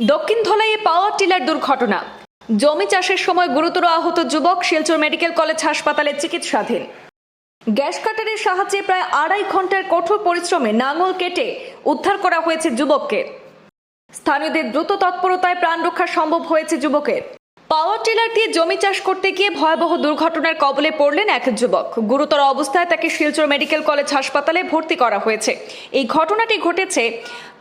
দক্ষিণ ধলাইয়ে power tiller দুর্ঘটনা। জমি চাষের সময় গুরুতর আহত যুবক শিলচর মেডিকেল কলেজ হাসপাতালে চিকিৎসাধীন। গ্যাস কাটারের সাহায্যে প্রায় আড়াই ঘণ্টার কঠোর পরিশ্রমে নাঙল কেটে উদ্ধার করা হয়েছে যুবককে। স্থানীয়দের দ্রুত তৎপরতায় প্রাণ রক্ষা সম্ভব হয়েছে যুবকের। পাওয়ার টিলার দিয়ে জমি চাষ করতে গিয়ে ভয়াবহ দুর্ঘটনার কবলে পড়লেন এক যুবক। গুরুতর অবস্থায় তাকে শিলচর মেডিকেল কলেজ হাসপাতালে ভর্তি করা হয়েছে। এই ঘটনাটি ঘটেছে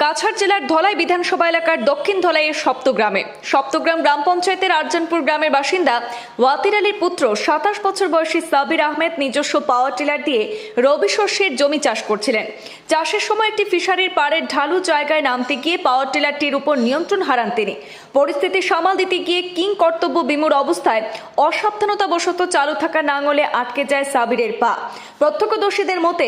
কাছাড় জেলার ধলাই বিধানসভা এলাকার দক্ষিণ ধলাইয়ের সপ্তগ্রামে। সপ্তগ্রাম গ্রাম পঞ্চায়েতের আরজানপুর গ্রামের বাসিন্দা ওয়াতির আলীর পুত্র সাতাশ বছর বয়সী সাবির আহমেদ নিজস্ব পাওয়ার টিলার দিয়ে রবি শস্যের জমি চাষ করছিলেন। চাষের সময় একটি ফিশারির পাড়ের ঢালু জায়গায় নামতে গিয়ে পাওয়ার টিলারটির উপর নিয়ন্ত্রণ হারান তিনি। পরিস্থিতি সামাল দিতে গিয়ে কিং কর্তব্য বিমূর অবস্থায় অসাবধানতাবশত চালু থাকা নাঙলে আটকে যায় সাবিরের পা। প্রত্যক্ষদর্শীদের মতে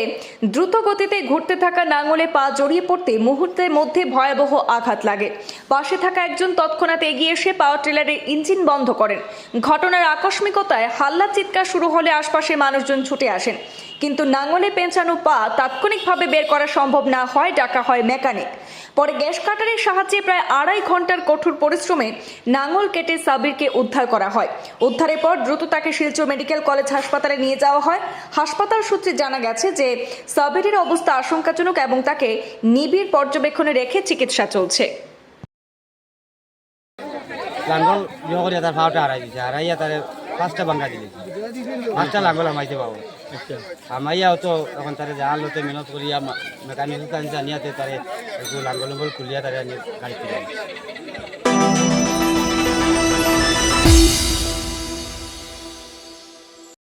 দ্রুত গতিতে ঘুরতে থাকা নাঙলে পা জড়িয়ে পড়তে মুহূর্তের মধ্যে ভয়াবহ আঘাত লাগে। পাশে থাকা একজন তৎক্ষণাৎ এগিয়ে এসে পাওয়ার টিলারের ইঞ্জিন বন্ধ করেন। ঘটনার আকস্মিকতায় হাল্লা চিৎকার শুরু হলে আশপাশে মানুষজন ছুটে আসেন। কিন্তু নাঙলে পেঁচানো পা তাৎক্ষণিকভাবে বের করা সম্ভব না হয়, ডাকা হয় মেকানিক। পরে গ্যাস কাটারের সাহায্যে প্রায় আড়াই ঘণ্টার কঠোর পরিশ্রমে নাঙল কেটে সাবিরকে উদ্ধার করা হয়। উদ্ধারের পর দ্রুত তাকে শিলচর মেডিকেল কলেজ হাসপাতালে নিয়ে যাওয়া হয়। হাসপাতাল সূত্রে জানা গেছে যে সাবিরের অবস্থা আশঙ্কাজনক এবং তাকে নিবিড় পর্যবেক্ষণে রেখে চিকিৎসা চলছে। লাঙ্গল ইয়ে করিয়া তার ফাওটা হারাই দিছে। হারাইয়া তারে পাঁচটা বাঙ্গা দিলে। পাঁচটা লাঙ্গল আমাইতে পাবো। আমাইয়াও তো এখন তারে জাল হতে মেহনত করিয়া মেকানিক জানিয়াতে তারে লাঙ্গল উঙ্গল খুলিয়া তারে গাড়িতে